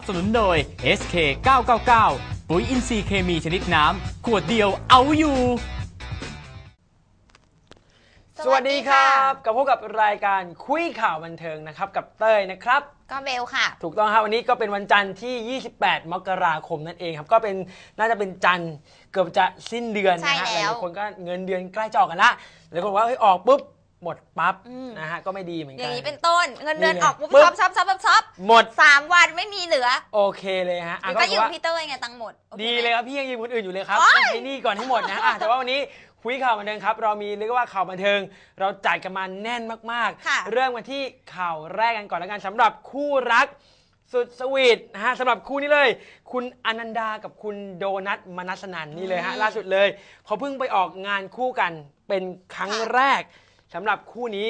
นับสนุนโดย SK 999 ปุ๋ยอินทรีย์เคมีชนิดน้ำ ขวดเดียวเอาอยู่ สวัสดีครับกับพบกับรายการคุยข่าวบันเทิงนะครับ กับเต้ยนะครับ ก็เบลค่ะ ถูกต้องครับวันนี้ก็เป็นวันจันทร์ที่ 28 มกราคมนั่นเองครับ ก็เป็นน่าจะเป็นจันทร์เกือบจะสิ้นเดือนนะฮะใช่หแล้ว ลายๆคนก็เงินเดือนใกล้จะออกกันละหลายคนบอกว่าเฮ้ยออกปุ๊บ หมดปั๊บอืม นะฮะก็ไม่ดีเหมือนอกั ย่านงนี้เป็นต้นเงินเดือนนี่ไงออกปุ๊บปึ๊บซับซับซับซับซับหมดสามวันไม่มีเหลือโอเคเลยฮะหอะรือก็ก็บยือกมว่า พี่เต้ยไงตังค์หมดโอคดีไหม เลยครับพี่ยังยืมคนอื่นอยู่เลยครับโอ๊ย ใช้หนี่ก่อนให้หมดนะอะแต่ว่าวันนี้คุยข่าวบันเทิงครับ เรามีเรียกว่าข่าวบันเทิง เราจัดกันมาแน่นมากค่ะ ๆ เริ่มกันที่ข่าวแรกกันก่อนแล้วกันสำหรับคู่รักสุดสวีทนะฮะสำหรับคู่นี้เลย คุณอนันดากับคุณโดนัทมนัสนันนี่เลยฮะล่าสุดเลยเขาเพิ่งไปออกงานคู่กันเป็นครั้งแรก สำหรับคู่นี้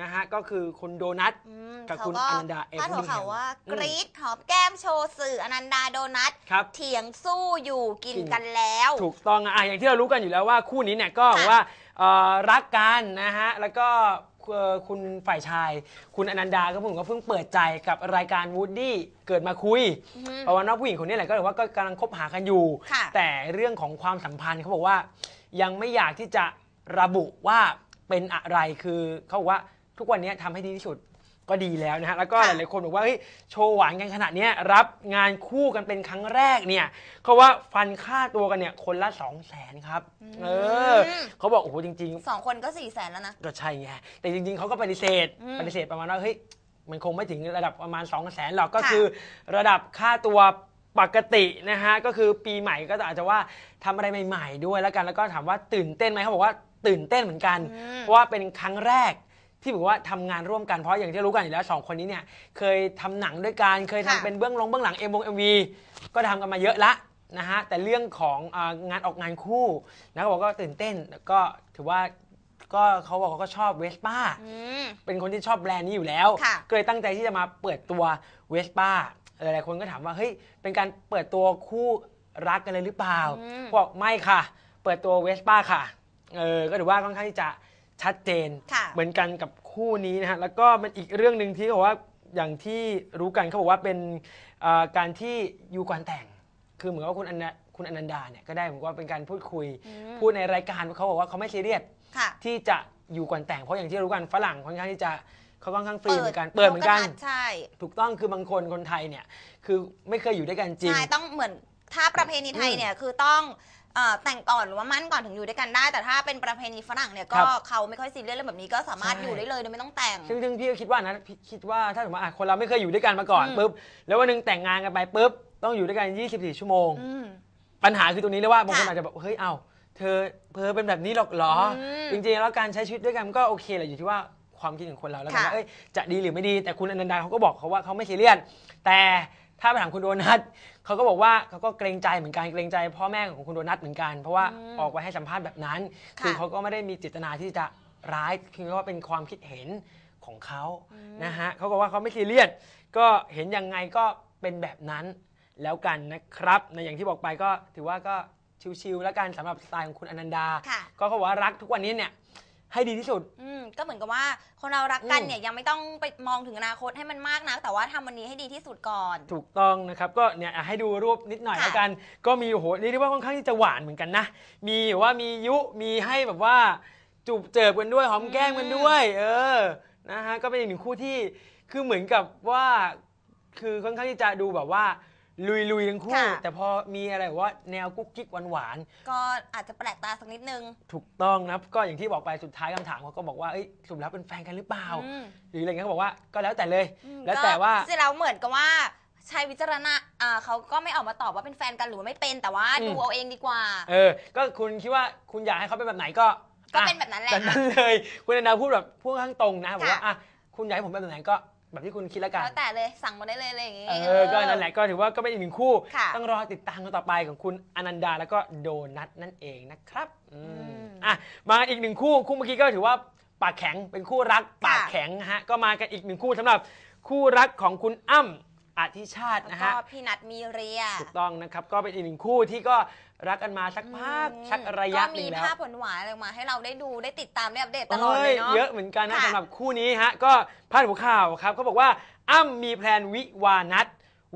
นะฮะก็คือคุณโดนัท อืมกับเขาคุณก็อนันดาเอฟพาดหัวข่าวว่าอืม กรี๊ดหอมแก้มโชว์สื่ออนันดาโดนัท ครับ เถียงสู้อยู่กินกิน กันแล้ว ถูกต้องอะอย่างที่เรารู้กันอยู่แล้วว่าคู่นี้เนี่ยก็ค่ะว่าเอ่อรักกันนะฮะแล้วก็เอ่อคุณฝ่ายชาย คุณอนันดาก็เพิ่งก็เพิ่งเปิดใจกับรายการวูดดี้เกิดมาคุยอืมเพราะว่าน้องผู้หญิงคนนี้แหละก็เลยว่าก็กำลังคบหากันอยู่ ค่ะ แต่เรื่องของความสัมพันธ์เขาบอกว่า ยังไม่อยากที่จะระบุว่า เป็นอะไรคือเขาบอกว่าทุกวันนี้ทำให้ดีที่สุดก็ดีแล้วนะฮะแล้วก็หค่ะลายๆคนบอกว่าเฮ้ยโชว์หวานกันขนาดเนี้ยรับงานคู่กันเป็นครั้งแรกเนี่ยเขาว่าฟันค่าตัวกันเนี่ยคนละ2 0 0แสนครับเออเขาบอกโอ้โหจริงๆสองคนก็สี่แสนแล้วนะก็ใช่ไงแต่จริงๆเขาก็ปฏิเสธอืมปฏิเสธประมาณว่าเฮ้ยมันคงไม่ถึงระดับประมาณ2 0 0แสนหรอกก็ค่ะคือ ระดับค่าตัวปกตินะฮะก็คือปีใหม่ก็อาจจะว่าทำอะไรใหม่ ๆ ด้วยแล้วกันแล้วก็ถามว่าตื่นเต้นไหมเขาบอกว่า ตื่นเต้นเหมือนกันอืมเพราะว่าเป็นครั้งแรกที่บอกว่าทำงานร่วมกันเพราะอย่างที่รู้กันอยู่แล้วสองคนนี้เนี่ยเคยทำหนังด้วยกันเคยทำค่ะเป็นเบื้องลงเบื้องหลังเอ็มวงเอ็มวีก็ทำกันมาเยอะละนะฮะแต่เรื่องของอางานออกงานคู่นะเขาบอกก็ตื่นเต้นแล้วก็ถือว่าก็เขาบอกว่าก็ชอบเวสป้าอืมเป็นคนที่ชอบแบรนด์นี้อยู่แล้วค่ะก็เลยตั้งใจที่จะมาเปิดตัวเวสป้าหลายๆคนก็ถามว่าเฮ้ยเป็นการเปิดตัวคู่รักกันเลยหรือเปล่าอืมบอกไม่ค่ะ เปิดตัวเวสป้าค่ะ เออก็ถือว่าค่อนข้างที่จะชัดเจน ค่ะ เหมือนกันกับคู่นี้นะฮะแล้วก็มันอีกเรื่องหนึ่งที่เขาบอกว่าอย่างที่รู้กันเขาบอกว่าเป็นเอ่อการที่ยูก่อนแต่ง คือเหมือนว่าคุณอนันคุณอนันดาเนี่ยก็ได้เหมือนว่าเป็นการพูดคุย อืมพูดในรายการเขาบอกว่าเขาไม่ซีเรียส ค่ะที่จะอยู่ก่อนแต่งเพราะอย่างที่รู้กันฝรั่งค่อนข้างที่จะเขาค่อนข้างฟรีเปิดเหมือนกันเปิดเหมือนกันโลกทัศน์ใช่ถูกต้องคือบางคนคนไทยเนี่ยคือไม่เคยอยู่ด้วยกันจริง ใช่ต้องเหมือนถ้าประเพณีไทยอืมเนี่ยคือต้อง เอ่อแต่งก่อนหรือว่ามั่นก่อนถึงอยู่ด้วยกันได้ แต่ถ้าเป็นประเพณีฝรั่งเนี่ยครัก็บเขาไม่ค่อยซีเรียสเรื่องแบบนี้ก็สามารถใช่ อยู่ได้เลยโดยไม่ต้องแต่ง ซึ่งซึ่งพี่ก็คิดว่านะพี่คิดว่าถ้าสมมติว่าอะคนเราไม่เคยอยู่ด้วยกันมาก่อนอืม ปุ๊บแล้ววันหนึงแต่งงานกันไปปุ๊บต้องอยู่ด้วยกัน 24 ชั่วโมง อืม ปัญหาคือตรงนี้เลยว่าบางคนค่ะอาจจะแบบเฮ้ยเอ้าเธอเธอเป็นแบบนี้หรอกเหรออมจริงๆแล้วการใช้ชีวิตด้วยกันมันก็โอเคแหละอยู่ที่ว่าความคิดของคนเราแล้วกันค่ะว่าเอ้ยจะดีหรือไม่ดีแต่คุณอนันดาเขาก็บอกเขาว่าเขาไม่ซีเรียสแต่ ถ้าไปถามคุณโดนัทเขาก็บอกว่าเขาก็เกรงใจเหมือนกันเกรงใจพ่อแม่ของคุณโดนัทเหมือนกัน เพราะว่าอืมออกไปให้สัมภาษณ์แบบนั้น ค่ะคือเขาก็ไม่ได้มีเจตนาที่จะร้ายเพียงแค่ว่าเป็นความคิดเห็นของเขานะฮะเขาบอกว่าเขาไม่ซีเรียสก็เห็นยังไงก็เป็นแบบนั้นแล้วกันนะครับในอย่างที่บอกไปก็ถือว่าก็ชิวๆแล้วกันสำหรับสไตล์ของคุณอนันดา ค่ะ ก็เขาบอกว่ารักทุกวันนี้เนี่ย ให้ดีที่สุด อืมก็เหมือนกับว่าคนเรารักกันอืมเนี่ยยังไม่ต้องไปมองถึงอนาคตให้มันมากนะแต่ว่าทำวันนี้ให้ดีที่สุดก่อน ถูกต้องนะครับก็เนี่ยอะให้ดูรูปนิดหน่อยค่ะ แล้วกัน ก็มีโอ้โหนี่เรียกว่าค่อนข้างที่จะหวานเหมือนกันนะ มีแบบว่ามียุมีให้แบบว่าจูบเจิบกันด้วยหอมแก้มกันด้วย เออนะฮะก็เป็นอีกหนึ่งคู่ที่คือเหมือนกับว่า คือค่อนข้างที่จะดูแบบว่า ลุยลุยๆทั้งคู่ ค่ะ แต่พอมีอะไรแบบว่าแนวกุ๊กกิ๊กหวานๆก็อาจจะแปลกตาสักนิดนึงถูกต้องนะครับก็อย่างที่บอกไปสุดท้ายคำถามเขาก็บอกว่าเอ้ยสรุปแล้วเป็นแฟนกันหรือเปล่า อืมหรืออะไรเงี้ยเขาบอกว่าก็แล้วแต่เลยอืมแล้วแต่ว่า ก็จริงๆแล้วเหมือนกับว่าใช้วิจารณะอ่าเขาก็ไม่ออกมาตอบว่าเป็นแฟนกันหรือว่าไม่เป็นแต่ว่าอืม ดูเอาเองดีกว่า เออ ก็คุณคิดว่าคุณอยากให้เขาเป็นแบบไหนก็ก็อะเป็นแบบนั้นแหละ แบบนั้นเลย คุณอนาพูดแบบพูดข้างตรงนะบอกว่าค่ะอะคุณอยากให้ผมเป็นแบบไหนก็ แบบที่คุณคิดแล้วกันแล้วแต่เลยสั่งมาได้เลยอะไรอย่างงี้ เออก็นั่นแหละก็ถือว่าก็เป็นอีกหนึ่งคู่ ค่ะ ต้องรอติดตามกันต่อไปของคุณอนันดาแล้วก็โดนัทนั่นเองนะครับอืมอืมอะมาอีกหนึ่งคู่คู่เมื่อกี้ก็ถือว่าปากแข็งเป็นคู่รักปากค่ะแข็งนะฮะก็มากันอีกหนึ่งคู่สำหรับคู่รักของคุณอ้ำ อธิชาติแล้วนะก็ฮะ พี่นัทมีเรียถูกต้องนะครับ ก็เป็นอีกหนึ่งคู่ที่ก็รักกันมาสักพักอืมสักระยะก็หนึ่มีงแล้ว ภาพหวานๆอะไรออกมา ให้เราได้ดูได้ติดตามได้อัปเดตตลอดเลยอ้เนาะ เยอะเหมือนกันนะค่ะ สำหรับคู่นี้ฮะก็พาดหัวข่าวครับเขาบอกว่าอ้ำมีแพลนวิวานัด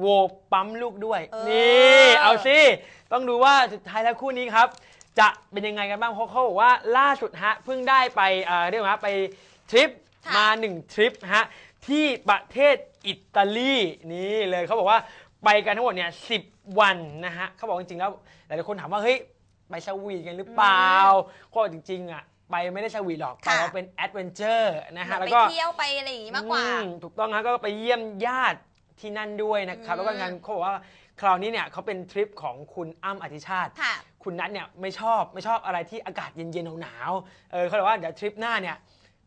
โวปั๊มลูกด้วย เออ นี่เอาสิ ต้องดูว่าสุดท้ายแล้วคู่นี้ครับ จะเป็นยังไงกันบ้างเพราะเขาบอกว่าล่าสุดฮะเพิ่งได้ไปเอ่อเรียกว่าไปทริปค่ะ มาหนึ่งทริปฮะ ที่ประเทศอิตาลีนี่เลยเขาบอกว่าไปกันทั้งหมดเนี่ยสิวันนะฮะเขาบอกจริงๆแล้วหลายๆคนถามว่าเฮ้ยไปสวีทกันหรือเปล่าก็จริงๆอะไปไม่ได้สวีทหรอกไปค่ะว่าเป็นแอดเวนเจอร์นะเหฮะมือนแล้วไปก็เที่ยวไปอะไรอย่างงี้มากกว่าอืถูกต้องฮะก็ไปเยี่ยมญาติที่นั่นด้วยนะครับอืมแล้วก็งานเขาบอกว่าคราวนี้เนี่ยเขาเป็นทริปของคุณอ้ำอธิชาติค่ะคุณนัทเนี่ยไม่ชอบไม่ชอบอะไรที่อากาศเย็นๆหนาวๆเออเขาบอกว่าเดี๋ยวทริปหน้าเนี่ย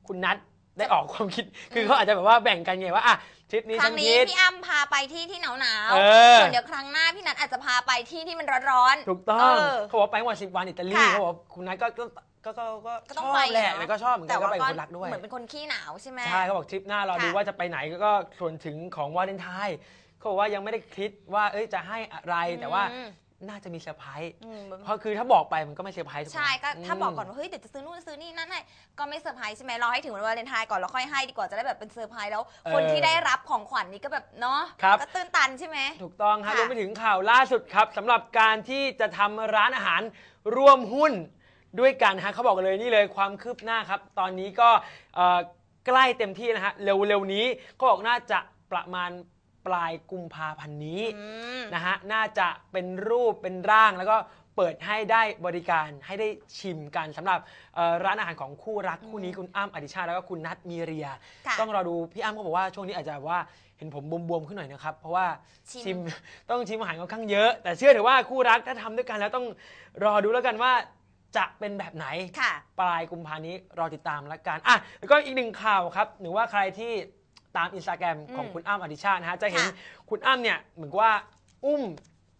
คุณนัท ได้ออกความคิด คือเขาอาจจะแบบว่าแบ่งกันไงว่าอะทริปนี้ครั้ฉังนนี้คิด พี่อ้ำพาไปที่ที่หนาวหนาวๆเออ ส่วนเดี๋ยวครั้งหน้าพี่นัทอาจจะพาไปที่ที่มันร้อนๆถูกต้องเออเขาบอกว่าไปทั้งหมดสิบวันอิตาลีค่ะเขาบอกว่าคุณนัทก็ก็ก็ก็ก็ก็ชต้องอบไปแหละเนอะ แล้วก็ชอบเหมือนกันก็ไปกับคนรักด้วยเหมือนเป็นคนขี้หนาวใช่ไหม ใช่เขาบอกทริปหน้าเราดูค่ะว่าจะไปไหนก็ส่วนถึงของวาเลนไทน์เขาบอกว่ายังไม่ได้คิดว่าเอ้ยจะให้อะไรแต่ว่าอืม น่าจะมีเซอร์ไพรส์อืมเพราะคือถ้าบอกไปมันก็ไม่เซอร์ไพรส์ถูกไหม ใช่ก็ถ้าบอกก่อนมว่าเฮ้ยเดี๋ยวจะซื้อนู่นซื้อนี่นั่นให้ก็ไม่เซอร์ไพรส์ใช่ไหมรอให้ถึงวันวาเลนไทน์ก่อนแล้วค่อยให้ดีกว่าจะได้แบบเป็นเซอร์ไพรส์แล้วเออคนที่ได้รับของขวัญนี้ก็แบบเนาะครับ ก็ตื้นตันใช่ไหม ถูกต้องครับค่ะ รวมไปถึงข่าวล่าสุดครับสำหรับการที่จะทำร้านอาหารร่วมหุ้นด้วยกันฮะเขาบอกเลยนี่เลยความคืบหน้าครับ ตอนนี้ก็เอ่อใกล้เต็มที่นะฮะเร็วๆนี้เขาบอกน่าจะประมาณ ปลายกุมภาพันธ์นี้อืมนะฮะน่าจะเป็นรูปเป็นร่างแล้วก็เปิดให้ได้บริการให้ได้ชิมกันสำหรับเอ่อร้านอาหารของคู่รักคู่นี้คุณอ้ำอดิชาติแล้วก็คุณนัทมีเรีย ค่ะ ต้องรอดูพี่อ้ำก็บอกว่าช่วงนี้อาจจะแบบว่าเห็นผมบวมๆขึ้นหน่อยนะครับ เพราะว่าชิมชิมต้องชิมอาหารค่อนข้างเยอะ แต่เชื่อเถอะว่าคู่รักถ้าทำด้วยกันแล้วต้องรอดูแล้วกันว่าจะเป็นแบบไหน ค่ะ ปลายกุมภานี้รอติดตามแล้วกันอะแล้วก็อีกหนึ่งข่าวครับ หรือว่าใครที่ ตามอินสตาแกรมของอืมคุณอ้ำอดิชาตินะฮะจะเห็นค่ะคุณอ้ำเนี่ยเหมือนกับว่าอุ้ม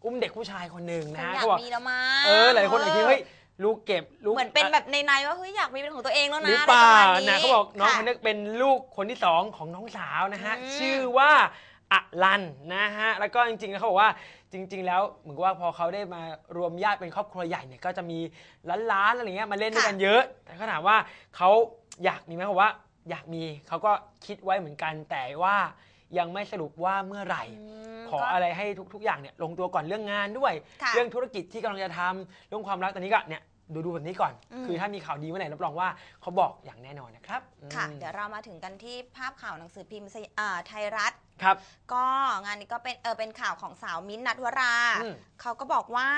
อุ้มเด็กผู้ชายคนหนึ่งคนะงฮะอยากเขาบอกมีแล้วมั้งเออหลายคนอาจจะคิดเฮ้ยลูกเก็บลูกเหมือนเป็นแบบในในๆว่าเฮ้ยอยากมีเป็นของตัวเองแล้วนะหรือเปล่าะไรประมณนะเขาบอกน้องค่ะคนนี้เป็นลูกคนที่สองของน้องสาวนะฮะอืมชื่อว่าอลันนะฮะแล้วก็จริงๆแล้วเขาบอกว่าจริง ๆ แล้วเหมือนกับว่าพอเขาได้มารวมญาติเป็นครอบครัวใหญ่เนี่ยก็จะมีล้านๆอะไรเงี้ยมาเล่นด้วยกันเยอะ แต่เขาถามว่าเขาอยากมีไหมเขาบอกว่า อยากมีเขาก็คิดไว้เหมือนกันแต่ว่ายังไม่สรุปว่าเมื่อไหร่มขอก็อะไรให้ทุก ๆ อย่างเนี่ยลงตัวก่อนเรื่องงานด้วยค่ะเรื่องธุรกิจที่กำลังจะทำเรื่องความรักตอนนี้ก็เนี่ยดูดูแบบนี้ก่อนอืมคือถ้ามีข่าวดีเมื่อไหร่รับรองว่าเขาบอกอย่างแน่นอนนะครับ ค่ะอืมเดี๋ยวเรามาถึงกันที่ภาพข่าวหนังสือพิมพ์สยอ่าไทยรัฐครับ ก็งานนี้ก็เป็นเออเป็นข่าวของสาวมิ้นท์นัทวรา อืม เขาก็บอกว่า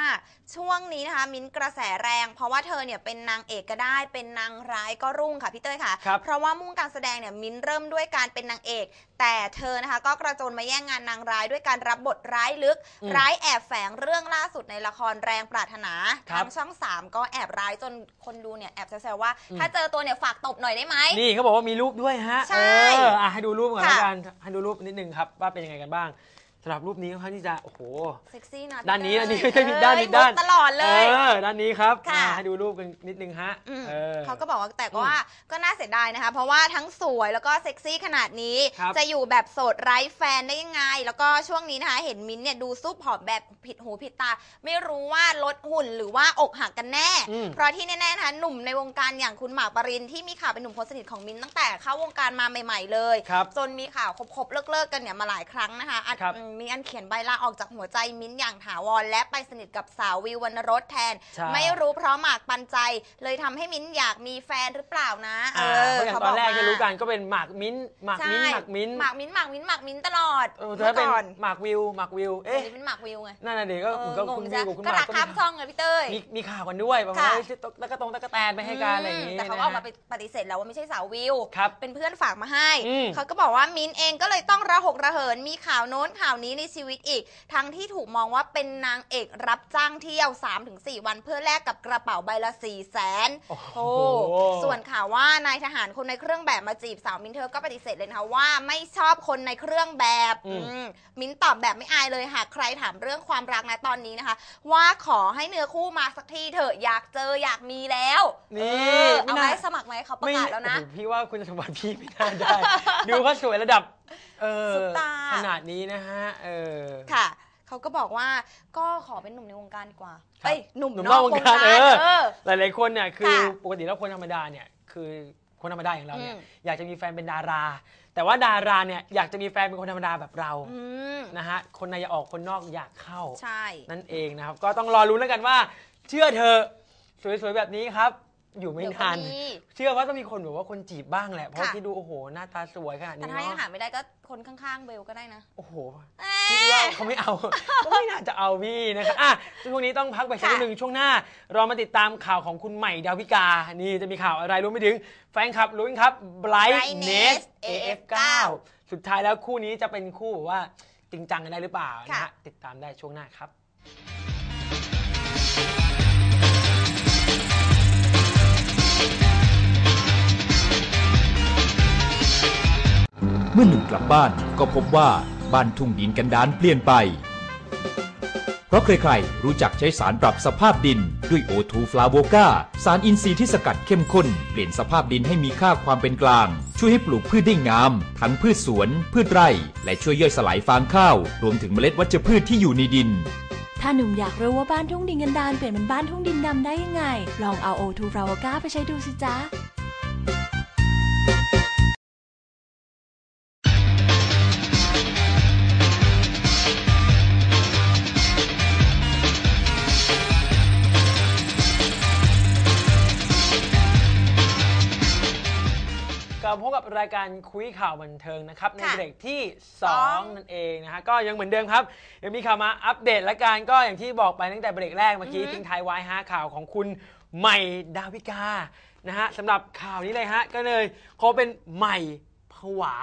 ช่วงนี้นะคะ มิ้นท์กระแสแรง เพราะว่าเธอเนี่ยเป็นนางเอกก็ได้ เป็นนางร้ายก็รุ่งค่ะพี่เต้ยค่ะ ครับ เพราะว่ามุ่งการแสดงเนี่ยมิ้นท์เริ่มด้วยการเป็นนางเอก แต่เธอนะคะ ก็กระโจนมาแย่งงานนางร้ายด้วยการรับบทร้ายลึก อืมร้ายแอบแฝงเรื่องล่าสุดในละครแรงปรารถนาครับทางช่อง 3 ก็แอบร้ายจนคนดูเนี่ยแอบแซวๆว่า อืม ถ้าเจอตัวเนี่ยฝากตบหน่อยได้ไหม นี่เขาบอกว่ามีรูปด้วยฮะใช่ เอออะให้ดูรูปก่อนค่ะแล้วกันให้ดูรูปนิดนึงครับว่าเป็นยังไงกันบ้าง สำหรับรูปนี้ค่อนข้างที่จะโอ้โห เซ็กซี่นะด้านนี้พี่อันนี้เต้ยไม่ใช่ผิดด้านผิดด้านเอ้ยมุตลอดเลยเออด้านนี้ครับค่ะ อะให้ดูรูปกันนิดนึงฮะอืมเออ เขาก็บอกว่าแต่ก็ว่าก็น่าเสียดายนะคะ เพราะว่าทั้งสวยแล้วก็เซ็กซี่ขนาดนี้ ครับ จะอยู่แบบโสดไร้แฟนได้ยังไง แล้วก็ช่วงนี้นะคะ เห็นมิ้นท์เนี่ยดูซุปผอมแบบผิดหูผิดตา ไม่รู้ว่าลดหุ่นหรือว่าอกหักกันแน่ อืม เพราะที่แน่ๆนะคะหนุ่มในวงการอย่างคุณหมากปรินที่มีข่าวเป็นหนุ่มคนสนิทของมิ้นท์ตั้งแต่เข้าวงการมาใหม่ ๆ เลย ครับ จนมีข่าวคบๆเลิกๆกันเนี่ยมาหลายครั้งนะคะอันครับอืมมีอันเขียนใบลาออกจากหัวใจมิ้นท์อย่างถาวร และไปสนิทกับสาววิววรรณรสแทน ใช่ ไม่รู้เพราะหมากปันใจเลยทำให้มิ้นท์อยากมีแฟนหรือเปล่านะอ่าเพราะอย่างตอนแรกที่รู้กันก็เป็นหมากมิ้นท์หมากมิ้นท์หมากมิ้นท์หมากมิ้นท์หมากมิ้นท์หมากมิ้นท์ตลอดเออถ้าเป็นมื่อก่อนหมากวิวหมากวิวเอ๊ะเอ๊ะเป็นหมากวิวไงนั่นน่ะเด็กก็เอเหมืออนกับงงคุณจ้ะวิวกับคุณก็หมารักกก็ข้ามมีช่องไงพี่เต้ย มีมีข่าวกันด้วยประมาณค่ะ ว่าเฮ้ยตะกะตงตะกะแตนไปให้การอะไรอย่างงี้แต่เขาก็ออกมาปฏิเสธแล้วว่าไม่ใช่สาววิว ครับเป็นเพื่อนฝากมาให้ อืมเขาก็บอกว่ามิ้นท์เองก็เลยต้องระหกระเหิน มีข่าวโน้นข่าวนี้ในชีวิตอีก ทั้งที่ถูกมองว่าเป็นนางเอกรับจ้างเที่ยว 3-4 วันเพื่อแลกกับกระเป๋าใบละ4 0 0แสนโอ้โหโอ้ส่วนข่าวว่านายทหารคนในเครื่องแบบมาจีบสาวมิ้นท์เธอก็ปฏิเสธเลยนะคะว่าไม่ชอบคนในเครื่องแบบอืมอืมมิ้นท์ตอบแบบไม่อายเลยหากใครถามเรื่องความรักนะตอนนี้นะคะ ว่าขอให้เนื้อคู่มาสักทีเถอะอยากเจออยากมีแล้วนี่เออไม่เอาน่าไว้สมัครไหมเขาประกาศแล้วนะโอ้โหพี่ว่าคุณสมบัติพี่ไม่น่าได้ ดูเขาสวยระดับเออซุปตา ขนาดนี้นะฮะเออ ค่ะเขาก็บอกว่าก็ขอเป็นหนุ่มในวงการดีกว่าครับเอ้ยหนุ่มหนุ่มนนออกกววงงกาการรเออ เออ หลายๆคนเนี่ยคือค่ะปกติแล้วคนธรรมดาเนี่ยคือคนธรรมดาอย่างเราเนี่ยอืม อยากจะมีแฟนเป็นดารา แต่ว่าดาราเนี่ยอยากจะมีแฟนเป็นคนธรรมดาแบบเราอืมนะฮะคนในอยากออกคนนอกอยากเข้า ใช่ นั่นเองนะครับ ก็ต้องรอรู้นแล้วกันว่า เชื่อเธอะสวยๆแบบนี้ครับ อยู่ไม่เดี๋ยวก็นาน มีเชื่อว่าต้องมีคนแบบว่าคนจีบบ้างแหละ เพราะค่ะที่ดูโอ้โหหน้าตาสวยขนาดแต่นี้ถ้ายังเนาะหาไม่ได้ก็คนข้างๆเบลก็ได้นะโอ้โหเอ๊คิดว่าเขาไม่เอา ก็ไม่น่าจะเอาพี่นะครับอะช่วงนี้ต้องพักไปสักนิดค่ะหนึ่งช่วงหน้า เรามาติดตามข่าวของคุณใหม่ดาวิกา นี่จะมีข่าวอะไรรู้ไม่ถึง แฟนคลับลุ้นครับ Brightness AF9 สุดท้ายแล้วคู่นี้จะเป็นคู่แบบว่าจริงจังกันได้หรือเปล่านะค่ะ ฮะติดตามได้ช่วงหน้าครับ เมื่อหนุ่มกลับบ้านก็พบว่าบ้านทุ่งดินกันดานเปลี่ยนไป เพราะใครๆรู้จักใช้สารปรับสภาพดินด้วยโอทูฟลาโวกาสารอินทรีย์ที่สกัดเข้มข้น เปลี่ยนสภาพดินให้มีค่าความเป็นกลาง ช่วยให้ปลูกพืชได้งาม ทั้งพืชสวน พืชไร่ และช่วยย่อยสลายฟางข้าว รวมถึงเมล็ดวัชพืชที่อยู่ในดินถ้าหนุ่มอยากรู้ว่าบ้านทุ่งดินกันดานเปลี่ยนเป็นบ้านทุ่งดินดำได้ยังไง ลองเอาโอทูฟราวก้าไปใช้ดูสิจ๊ะ พบกับรายการคุยข่าวบันเทิงนะครับในค่ะเบรกที่สอง2นั่นเองนะฮะก็ยังเหมือนเดิมครับเดี๋ยวมีข่าวมาอัปเดตและกันก็อย่างที่บอกไปตั้งแต่เบรกแรกเมื่อกี้ทิ้งท้ายไว้ฮะข่าวของคุณใหม่ดาวิกานะฮะสำหรับข่าวนี้เลยฮะก็เลยเขาเป็นใหม่ผวา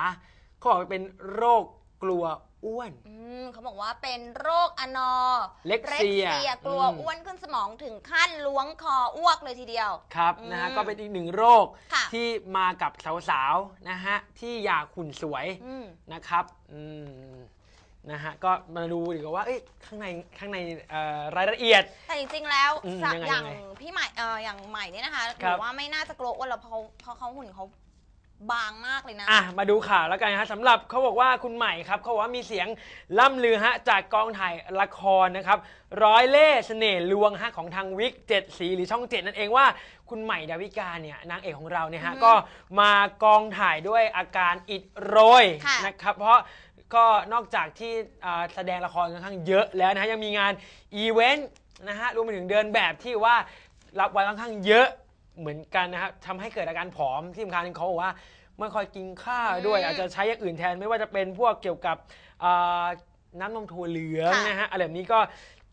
เขาบอกว่าเป็นโรคกลัว อ้วน อืมเขาบอกว่าเป็นโรคอนอเล็กเซียกลัวอืม อ้วนขึ้นสมองถึงขั้นล้วงคออ้วกเลยทีเดียว ครับอืมนะฮะก็เป็นอีกหนึ่งโรคค่ะ ที่มากับสาวๆนะฮะที่อยากหุ่นสวยอืม นะครับอืมนะฮะก็มาดูดีกว่าว่าเอ้ยข้างในข้างในเอ่อรายละเอียด แต่จริงๆ แล้วอืมสักยังไงอย่างยังไงพี่ใหม่เอออย่างใหม่เนี่ยนะคะหครัรืบอว่าไม่น่าจะกลัวอ้วนหรอกเพราะเพราะเขาหุ่นเขา บางมากเลยนะ อะมาดูข่าวแล้วกันนะฮะสำหรับเขาบอกว่าคุณใหม่ครับเขาบอกว่ามีเสียงล่ำลือฮะจากกองถ่ายละครนะครับ ร้อยเล่ห์เสน่ห์ลวงฮะของทางวิกเจ็ดสีหรือช่องเจ็ดนั่นเองว่าคุณใหม่ดาวิกาเนี่ยนางเอกของเราเนี่ยฮะอือฮึก็มากองถ่ายด้วยอาการอิดโรยค่ะ นะครับเพราะก็นอกจากที่อ่าแสดงละครค่อนข้างเยอะแล้วนะฮะยังมีงานอีเวนต์นะฮะรวมไปถึงเดินแบบที่ว่ารับไว้ค่อนข้างเยอะ เหมือนกันนะครับทำให้เกิดอาการผอมที่สำคัญเขาบอกว่าไม่ค่อยกินข้าวด้วยอืมอาจจะใช้อย่างอื่นแทนไม่ว่าจะเป็นพวกเกี่ยวกับอ่าน้ำนมถั่วเหลืองค่ะนะฮะอะไรแบบนี้ก็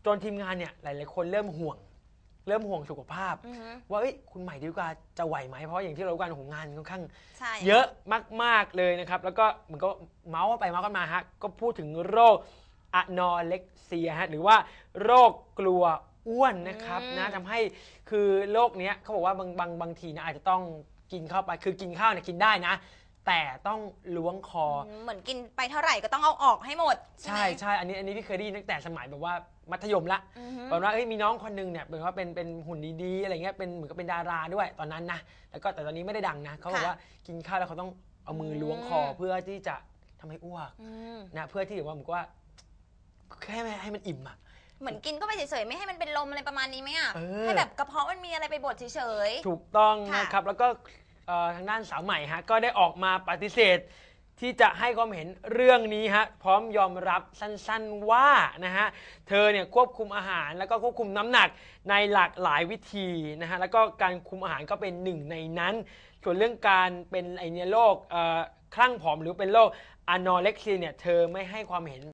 จนทีมงานเนี่ยหลาย ๆ คนเริ่มห่วง เริ่มห่วงสุขภาพ อือฮึ ว่าเอ้ยคุณใหม่ดีกว่าจะไหวไหมเพราะอย่างที่เรารู้กันของงานค่อนข้าง ใช่ เยอะมาก ๆ เลยนะครับ แล้วก็เหมือนก็เมาส์ไปเมาส์กันมาฮะ ก็พูดถึงโรคอะนอเล็กเซียฮะ หรือว่าโรคกลัว อ้วนนะครับนะทำให้คือโรคเนี้ยเขาบอกว่าบางบางบางทีนะอาจจะต้องกินเข้าไปคือกินข้าวเนี่ยกินได้นะ แต่ต้องล้วงคออเหมือนกินไปเท่าไหร่ก็ต้องเอาออกให้หมดใช่ไหม ใช่อันนี้อันนี้พี่เคยได้ยินตั้งแต่สมัยแบบว่ามัธยมละอือฮึบอกว่าเอ้ยมีน้องคนหนึงเนี่ยเป็นว่าเป็นเป็นหุ่นดีๆอะไรเงี้ยเป็นเหมือนกับเป็นดาราด้วยตอนนั้นนะแล้วก็แต่ตอนนี้ไม่ได้ดังนะเขาบอกค่ะว่ากินข้าวแล้วเขาต้องเอามือล้วงคออืมเพื่อที่จะทำให้อ้วกอืมนะเพื่อที่แบบว่าเหมือนกับว่าแค่ไม่ให้มันอิ่มอะ เหมือนกินก็ไปเฉยๆไม่ให้มันเป็นลมอะไรประมาณนี้ไหมอะเออ ให้แบบกระเพาะมันมีอะไรไปบดเฉย ถูกต้องค่ะ นะครับ แล้วก็เอ่อทางด้านสาวใหม่ฮะก็ได้ออกมาปฏิเสธ ที่จะให้ความเห็นเรื่องนี้ฮะพร้อมยอมรับสั้นๆว่านะฮะเธอเนี่ยควบคุมอาหารแล้วก็ควบคุมน้ำหนักในหลากหลายวิธีนะฮะแล้วก็การคุมอาหารก็เป็นหนึ่งในนั้น ส่วนเรื่องการเป็นไอเนี่ยโรคเอ่อคลั่งผอมหรือเป็นโรคอะนอเล็กซีเนี่ยเธอไม่ให้ความเห็น